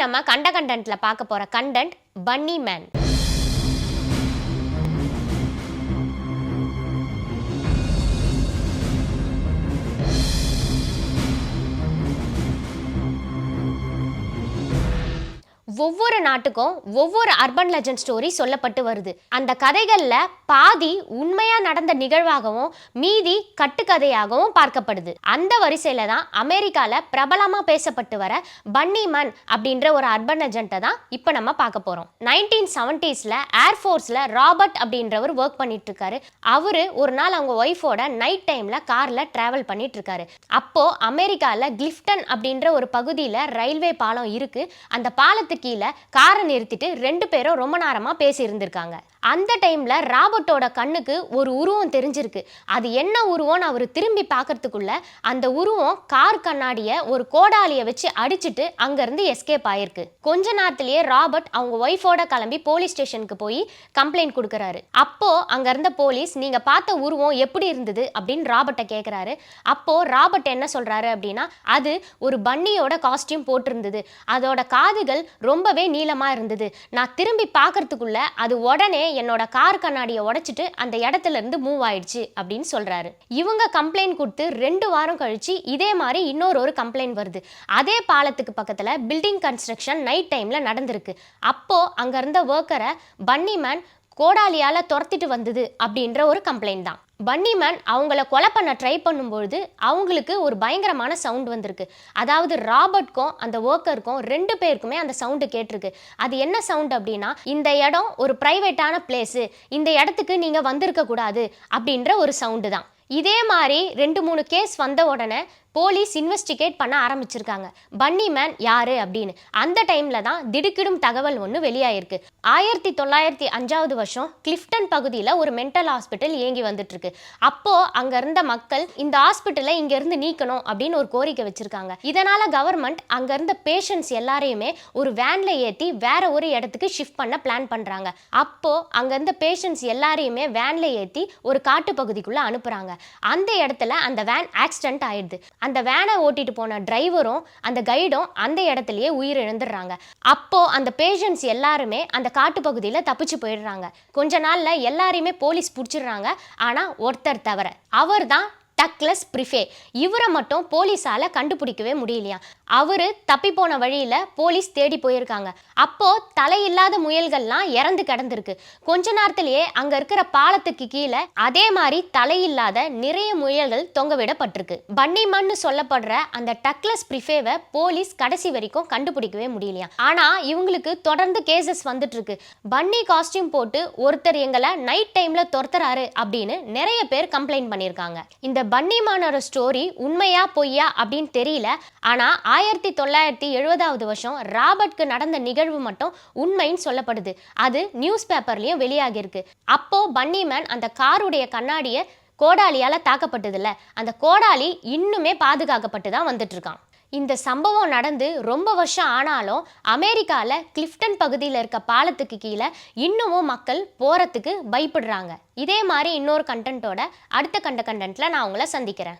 நம்ம கண்ட கண்டென்ட்ல பார்க்க போற கண்டென்ட் பன்னி மேன் ஒவ்வொரு நாட்டுக்கும் ஒவ்வொரு அர்பன் லெஜண்ட் ஸ்டோரி சொல்லப்பட்டு வருது. அந்த கதைகளில் பாதி உண்மையாக நடந்த நிகழ்வாகவும் மீதி கட்டுக்கதையாகவும் பார்க்கப்படுது. அந்த வரிசையில் தான் அமெரிக்காவில் பிரபலமாக பேசப்பட்டு வர பன்னி மன் அப்படின்ற ஒரு அர்பன் லெஜண்ட்டை தான் இப்போ நம்ம பார்க்க போகிறோம் நைன்டீன் செவன்டீஸில் ஏர்ஃபோர்ஸில் ராபர்ட் அப்படின்றவர் ஒர்க் பண்ணிட்டு இருக்காரு அவர் ஒரு நாள் அவங்க ஒய்ஃபோட நைட் டைமில் காரில் ட்ராவல் பண்ணிட்டு இருக்காரு அப்போது அமெரிக்காவில் கிளிஃப்டன் அப்படின்ற ஒரு பகுதியில் ரயில்வே பாலம் இருக்குது அந்த பாலத்துக்கு கீழே காரை நிறுத்திட்டு ரெண்டு பேரும் ரொம்ப நேரமா பேசி இருந்திருக்காங்க அந்த டைமில் ராபர்ட்டோட கண்ணுக்கு ஒரு உருவம் தெரிஞ்சிருக்கு. அது என்ன உருவம்னு அவர் திரும்பி பார்க்கறதுக்குள்ள அந்த உருவம் கார் கண்ணாடியை ஒரு கோடாலியை வச்சு அடிச்சிட்டு அங்கேருந்து எஸ்கேப் ஆயிருக்கு. கொஞ்ச நேரத்திலேயே ராபர்ட் அவங்க ஒய்ஃபோட கிளம்பி போலீஸ் ஸ்டேஷனுக்கு போய் கம்ப்ளைண்ட் கொடுக்குறாரு. அப்போ அங்கே இருந்த போலீஸ் நீங்கள் பார்த்த உருவம் எப்படி இருந்தது? அப்படின்னு ராபர்ட்டை கேட்குறாரு அப்போ ராபர்ட் என்ன சொல்கிறாரு அப்படின்னா அது ஒரு பன்னியோட காஸ்டியூம் போட்டிருந்தது. அதோட காதுகள் ரொம்பவே நீளமாக இருந்தது. நான் திரும்பி பார்க்கறதுக்குள்ள அது உடனே என்னோட கார் கண்ணாடியை உடைச்சிட்டு அந்த இடத்துல இருந்து மூவ் ஆயிடுச்சு அப்படின்னு சொல்றாரு. இவங்க கம்ப்ளைண்ட் கொடுத்து ரெண்டு வாரம் கழிச்சு இதே மாதிரி இன்னொரு ஒரு கம்ப்ளைண்ட் வருது. அதே பாலத்துக்கு பக்கத்துல பில்டிங் கன்ஸ்ட்ரக்ஷன் நைட் டைம்ல நடந்திருக்கு. அப்போ அங்க இருந்த ஒர்க்கரை பன்னிமேன் கோடாலியால் கோடாலியால துரத்திட்டு வந்தது அப்படின்ற ஒரு கம்ப்ளைண்ட் தான். பன்னிமேன் அவங்கள கொலை பண்ண ட்ரை பண்ணும்பொழுது அவங்களுக்கு ஒரு பயங்கரமான சவுண்ட் வந்திருக்கு. அதாவது ராபர்ட்க்கும் அந்த ஒர்க்கருக்கும் ரெண்டு பேருக்குமே அந்த சவுண்டு கேட்டிருக்கு. அது என்ன சவுண்ட் அப்படின்னா இந்த இடம் ஒரு ப்ரைவேட்டான பிளேஸு இந்த இடத்துக்கு நீங்கள் வந்திருக்க கூடாது அப்படின்ற ஒரு சவுண்டு தான். இதே மாதிரி ரெண்டு மூணு கேஸ் வந்த உடனே போலீஸ் இன்வெஸ்டிகேட் பண்ண ஆரம்பிச்சிருக்காங்க. பன்னி மேன் யாரு அப்படின்னு. அந்த டைம்ல தான் திடுக்கிடும் தகவல் ஒன்று வெளியாயிருக்கு. ஆயிரத்தி தொள்ளாயிரத்தி அஞ்சாவது வருஷம் கிளிஃப்டன் பகுதியில் ஒரு மென்டல் ஹாஸ்பிட்டல் இயங்கி வந்துட்டு இருக்கு அப்போ அங்க இருந்த மக்கள் இந்த ஹாஸ்பிட்டலை இங்க இருந்து நீக்கணும் அப்படின்னு ஒரு கோரிக்கை வச்சிருக்காங்க. இதனால கவர்மெண்ட் அங்க இருந்த பேஷண்ட்ஸ் எல்லாரையுமே ஒரு வேன்ல ஏத்தி வேற ஒரு இடத்துக்கு ஷிஃப்ட் பண்ண பிளான் பண்றாங்க. அப்போ அங்க இருந்த பேஷண்ட்ஸ் எல்லாரையுமே வேன்ல ஏத்தி ஒரு காட்டு பகுதிக்குள்ள அனுப்புறாங்க. அந்த இடத்துல அந்த வேன் ஆக்சிடென்ட் ஆயிடுது. அந்த வேனை ஓட்டிட்டு போன டிரைவரும் அந்த கைடும் அந்த இடத்துலயே உயிர் இழந்துடுறாங்க அப்போ அந்த பேஷண்ட்ஸ் எல்லாருமே அந்த காட்டு பகுதியில் தப்பிச்சு போயிடுறாங்க. கொஞ்ச நாள்ல எல்லாரையுமே போலீஸ் பிடிச்சிடுறாங்க. ஆனா ஒருத்தர் தவிர அவர் தான் டக்லஸ் ப்ரிஃபே. இவரை மட்டும் போலீஸால் கண்டுபிடிக்கவே முடியலையா? அவர் தப்பி போன வழியில் போலீஸ் தேடி போயிருக்காங்க. அப்போது தலையில்லாத முயல்கள்லாம் இறந்து கிடந்திருக்கு. கொஞ்ச நேரத்திலேயே அங்கே இருக்கிற பாலத்துக்கு கீழே அதே மாதிரி தலையில்லாத நிறைய முயல்கள் தொங்க விடப்பட்டிருக்கு. பன்னிமன்னு சொல்லப்படுற அந்த டக்லஸ் ப்ரிஃபேவை போலீஸ் கடைசி வரைக்கும் கண்டுபிடிக்கவே முடியலையா? ஆனால் இவங்களுக்கு தொடர்ந்து கேசஸ் வந்துட்டுருக்கு. பன்னி காஸ்டியூம் போட்டு ஒருத்தர் எங்களை நைட் டைமில் துரத்துறாரு அப்படின்னு நிறைய பேர் கம்ப்ளைண்ட் பண்ணியிருக்காங்க. இந்த பன்னிமானோட ஸ்டோரி உண்மையா பொய்யா அப்படின்னு தெரியல. ஆனால் ஆயிரத்தி தொள்ளாயிரத்தி எழுபதாவது வருஷம் ராபர்ட்க்கு நடந்த நிகழ்வு மட்டும் உண்மைன்னு சொல்லப்படுது. அது நியூஸ் பேப்பர்லேயும் வெளியாகிருக்கு அப்போ பன்னிமேன் அந்த காருடைய கண்ணாடியை கோடாலியால் தாக்கப்பட்டதில்ல. அந்த கோடாலி இன்னுமே பாதுகாக்கப்பட்டு தான் வந்துட்டு இருக்கான். இந்த சம்பவம் நடந்து ரொம்ப வருஷம் ஆனாலும் அமெரிக்காவில் கிளிஃப்டன் பகுதியில் இருக்க பாலத்துக்கு கீழே இன்னமும் மக்கள் போகிறதுக்கு பயப்படுறாங்க. இதே மாதிரி இன்னொரு கண்டென்ட்டோட அடுத்த கண்ட கண்டென்ட்டில் நான் உங்களை சந்திக்கிறேன்.